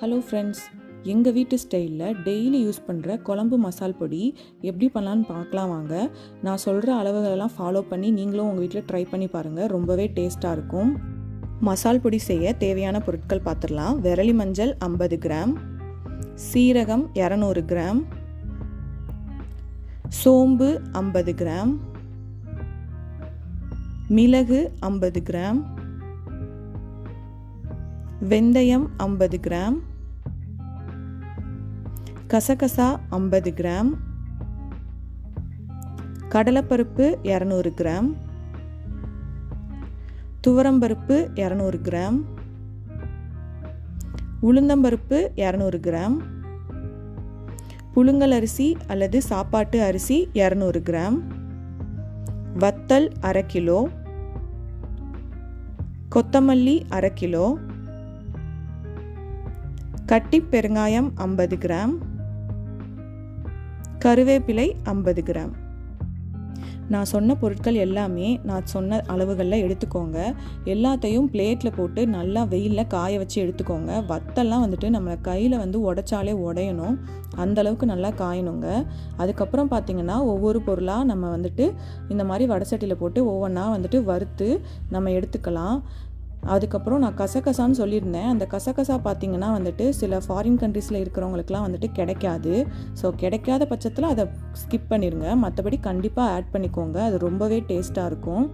Hello friends எங்கள் வீட்டு ஸ்டைலில் டெய்லி யூஸ் பண்ணுற குழம்பு மசால் பொடி எப்படி பண்ணலான்னு பார்க்கலாம் வாங்க. நான் சொல்கிற அளவுகளெல்லாம் ஃபாலோ பண்ணி நீங்களும் உங்கள் வீட்டில் ட்ரை பண்ணி பாருங்கள் ரொம்பவே டேஸ்ட்டாக இருக்கும். மசால் பொடி செய்ய தேவையான பொருட்கள் பார்த்துடலாம் விரலி மஞ்சள் ஐம்பது கிராம். சீரகம் இரநூறு கிராம். சோம்பு ஐம்பது கிராம். மிளகு ஐம்பது கிராம். வெந்தயம் ஐம்பது கிராம். கசகசா ஐம்பது கிராம். கடலைப்பருப்பு இரநூறு கிராம். துவரம்பருப்பு இரநூறு கிராம். உளுந்தம்பருப்பு இரநூறு கிராம். புழுங்கல் அரிசி அல்லது சாப்பாட்டு அரிசி இரநூறு கிராம். வத்தல் அரை கிலோ. கொத்தமல்லி அரை கிலோ. கட்டி பெருங்காயம் ஐம்பது கிராம். கருவேப்பிலை ஐம்பது கிராம். நான் சொன்ன பொருட்கள் எல்லாமே நான் சொன்ன அளவுகளில் எடுத்துக்கோங்க. எல்லாத்தையும் பிளேட்டில் போட்டு நல்லா வெயிலில் காய வச்சு எடுத்துக்கோங்க. வத்தெல்லாம் வந்துட்டு நம்ம கையில் வந்து உடைச்சாலே உடையணும். அந்த அளவுக்கு நல்லா காயணுங்க. அதுக்கப்புறம் பார்த்திங்கன்னா ஒவ்வொரு பொருளாக நம்ம வந்துட்டு இந்த மாதிரி வடசட்டியில் போட்டு ஒவ்வொன்றா வந்துட்டு வறுத்து நம்ம எடுத்துக்கலாம். அதுக்கப்புறம் நான் கசகசான்னு சொல்லியிருந்தேன். அந்த கசகசா பார்த்தீங்கன்னா வந்துட்டு சில ஃபாரின் கண்ட்ரீஸில் இருக்கிறவங்களுக்குலாம் வந்துட்டு கிடைக்காது. ஸோ கிடைக்காத பட்சத்தில் அதை ஸ்கிப் பண்ணிடுங்க மற்றபடி கண்டிப்பாக ஆட் பண்ணிக்கோங்க. அது ரொம்பவே டேஸ்ட்டாக இருக்கும்.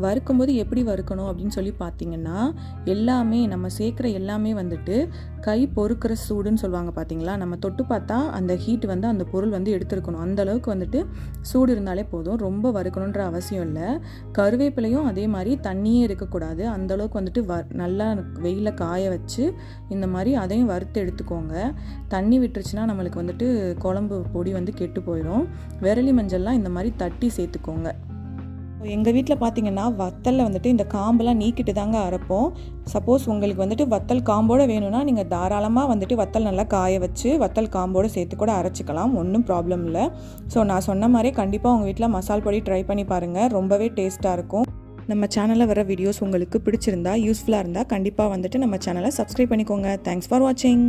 வறுக்கும்போது எப்படி வறுக்கணும் அப்படின்னு சொல்லி பார்த்தீங்கன்னா எல்லாமே நம்ம சேர்க்குற எல்லாமே வந்துட்டு கை பொறுக்கிற சூடுன்னு சொல்லுவாங்க பார்த்தீங்களா? நம்ம தொட்டு பார்த்தா அந்த ஹீட் வந்து அந்த பொருள் வந்து எடுத்துருக்கணும். அந்த அளவுக்கு வந்துட்டு சூடு இருந்தாலே போதும். ரொம்ப வறுக்கணுன்ற அவசியம் இல்லை. கருவேப்பிலையும் அதே மாதிரி தண்ணியே இருக்கக்கூடாது. அந்த அளவுக்கு வந்துட்டு வ நல்லா வெயிலில் காய வச்சு இந்த மாதிரி அதையும் வறுத்து எடுத்துக்கோங்க. தண்ணி விட்டுருச்சுன்னா நம்மளுக்கு வந்துட்டு குழம்பு பொடி வந்து கெட்டு போயிடும் விரலி மஞ்சள்லாம் இந்த மாதிரி தட்டி சேர்த்துக்கோங்க. எங்கள் வீட்டில் பார்த்தீங்கன்னா வத்தலில் வந்துட்டு இந்த காம்பெல்லாம் நீக்கிட்டு தாங்க அரைப்போம். சப்போஸ் உங்களுக்கு வந்துட்டு வத்தல் காம்போடு வேணும்னா நீங்கள் தாராளமாக வந்துட்டு வத்தல் நல்லா காய வச்சு வத்தல் காம்போடு சேர்த்து கூட அரைச்சிக்கலாம். ஒன்றும் ப்ராப்ளம் இல்லை. ஸோ நான் சொன்ன மாதிரியே கண்டிப்பாக உங்கள் வீட்டில் மசால் பொடி ட்ரை பண்ணி பாருங்கள் ரொம்பவே டேஸ்ட்டாக இருக்கும். நம்ம சேனலில் வர வீடியோஸ் உங்களுக்கு பிடிச்சிருந்தா யூஸ்ஃபுல்லாக இருந்தால் கண்டிப்பாக வந்துட்டு நம்ம சேனலை சப்ஸ்கிரைப் பண்ணிக்கோங்க. தேங்க்ஸ் ஃபார் வாட்சிங்